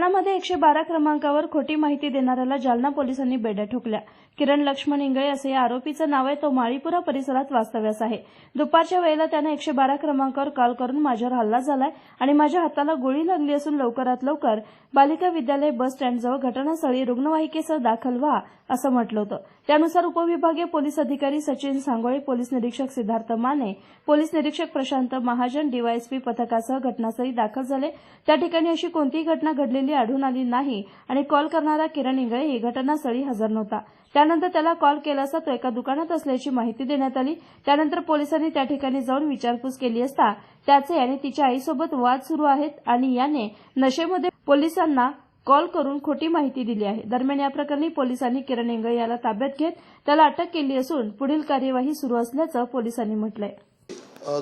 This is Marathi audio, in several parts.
जालनामध्ये एकशे बारा क्रमांकावर खोटी माहिती देणाऱ्याला जालना पोलिसांनी बेड्या ठोकल्या. किरण लक्ष्मण इंगळे असे या आरोपीचं नाव आहे. तो माळीपुरा परिसरात वास्तव्यास आहे. दुपारच्या वेळेला त्यानं एकशे बारा क्रमांकावर कॉल करून माझ्यावर हल्ला झालाय आणि माझ्या हाताला गोळी लागली असून लवकरात लवकर बालिका विद्यालय बस स्टँडजवळ घटनास्थळी रुग्णवाहिकेसह दाखल व्हा असं म्हटलं होतं. त्यानुसार उपविभागीय पोलीस अधिकारी सचिन सांगोळे पोलीस निरीक्षक सिद्धार्थ माने पोलीस निरीक्षक प्रशांत महाजन डीवायएसपी पथकासह घटनास्थळी दाखल झाले. त्या ठिकाणी अशी कोणतीही घटना घडलेली आढळून आली नाही आणि कॉल करणारा किरण इंगळेही घटनास्थळी हजर नव्हता. त्यानंतर त्याला कॉल केला असता तो एका दुकानात असल्याची माहिती देण्यात आली. त्यानंतर पोलिसांनी त्या ठिकाणी जाऊन विचारपूस केली असता त्याचे आणि तिच्या आईसोबत वाद सुरू आहेत आणि याने नशेमध्ये पोलिसांना कॉल करून खोटी माहिती दिली आहे. दरम्यान या प्रकरणी पोलिसांनी किरण इंगळे याला ताब्यात घेत त्याला अटक केली असून पुढील कार्यवाही सुरू असल्याचं पोलिसांनी म्हटलंय.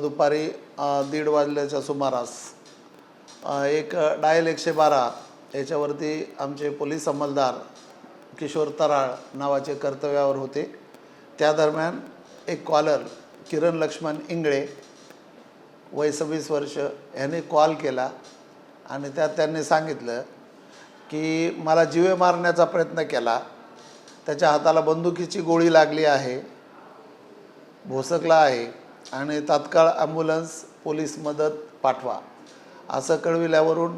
दुपारी दीड वाजल्याच्या सुमारास एक डायल एकशे बारा याच्यावरती आमचे पोलीस अंमलदार किशोर तराळ नावाचे कर्तव्यावर होते. त्या दरम्यान एक कॉलर किरण लक्ष्मण इंगळे वय सव्वीस वर्ष ह्याने कॉल केला आणि त्यात त्यांनी सांगितलं की मला जीवे मारण्याचा प्रयत्न केला. त्याच्या हाताला बंदुकीची गोळी लागली आहे भोसकला आहे आणि तात्काळ ॲम्ब्युलन्स पोलीस मदत पाठवा असं कळविल्यावरून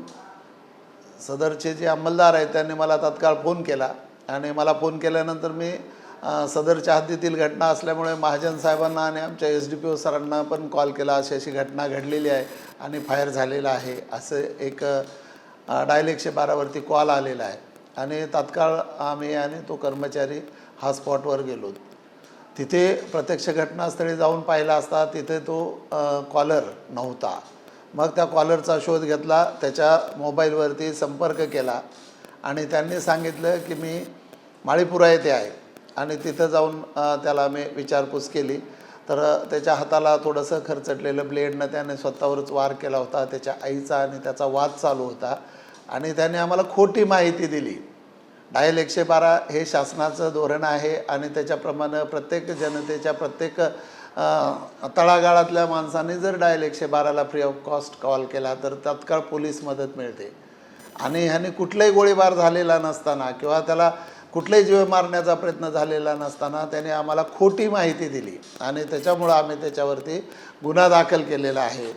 सदरचे जे अंमलदार आहेत त्यांनी मला तात्काळ फोन केला. आणि मला फोन केल्यानंतर मी सदरच्या हद्दीतील घटना असल्यामुळे महाजन साहेबांना आणि आमच्या एस डी पी ओ सरांना पण कॉल केला. अशी अशी घटना घडलेली आहे आणि फायर झालेला आहे असं एक डायल एकशे बारावरती कॉल आलेला आहे. आणि तात्काळ आम्ही आणि तो कर्मचारी हा स्पॉटवर गेलो. तिथे प्रत्यक्ष घटनास्थळी जाऊन पाहिला असता तिथे तो कॉलर नव्हता. मग त्या कॉलरचा शोध घेतला त्याच्या मोबाईलवरती संपर्क केला आणि त्यांनी सांगितलं की मी माळीपुरा येथे आहे आणि तिथं जाऊन त्याला मी विचारपूस केली. तर त्याच्या हाताला थोडंसं खरचटलेलं ब्लेडनं त्याने स्वतःवरच वार केला होता त्याच्या आईचा आणि त्याचा वाद चालू होता आणि त्याने आम्हाला खोटी माहिती दिली. डायल एकशे बारा हे शासनाचं धोरण आहे आणि त्याच्याप्रमाणे प्रत्येक जनतेच्या प्रत्येक तळागाळातल्या माणसाने जर डायल एकशे बाराला फ्री ऑफ कॉस्ट कॉल केला तर तात्काळ पोलीस मदत मिळते. आणि ह्याने कुठलाही गोळीबार झालेला नसताना किंवा त्याला कुठलाही जीव मारण्याचा प्रयत्न झालेला नसताना त्याने आम्हाला खोटी माहिती दिली. आणि त्याच्यामुळं आम्ही त्याच्यावरती गुन्हा दाखल केलेला आहे.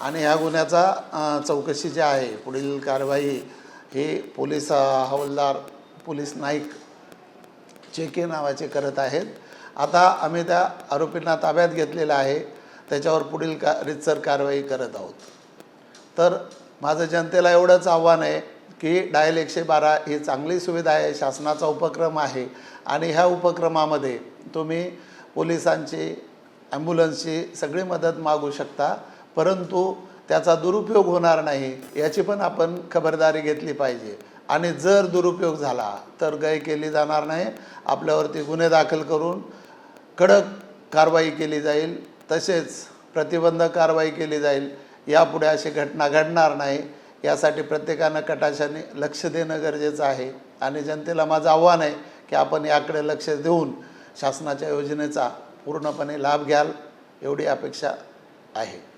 आणि ह्या गुन्ह्याचा चौकशी जी आहे पुढील कारवाई ही पोलीस अ, हवालदार पोलीस नाईक चेके नावाचे करत आहेत आता आम्ही त्या आरोपींना ताब्यात घेतलेलं आहे. त्याच्यावर पुढील का रितसर कारवाई करत आहोत. तर माझं जनतेला एवढंच आव्हान आहे की डायल एकशे बारा ही चांगली सुविधा आहे शासनाचा उपक्रम आहे आणि ह्या उपक्रमामध्ये तुम्ही पोलिसांची ॲम्ब्युलन्सची सगळी मदत मागू शकता. परंतु त्याचा दुरुपयोग होणार नाही याची पण आपण खबरदारी घेतली पाहिजे. आणि जर दुरुपयोग झाला तर गय केली जाणार नाही. आपल्यावरती गुन्हे दाखल करून कडक कारवाई केली जाईल. तसेच प्रतिबंधक कारवाई केली जाईल. यापुढे अशी घटना घडणार नाही. यासाठी प्रत्येकानं कटाशाने लक्ष देणं गरजेचं आहे. आणि जनतेला माझं आव्हान आहे की आपण याकडे लक्ष देऊन शासनाच्या योजनेचा पूर्णपणे लाभ घ्याल एवढी अपेक्षा आहे.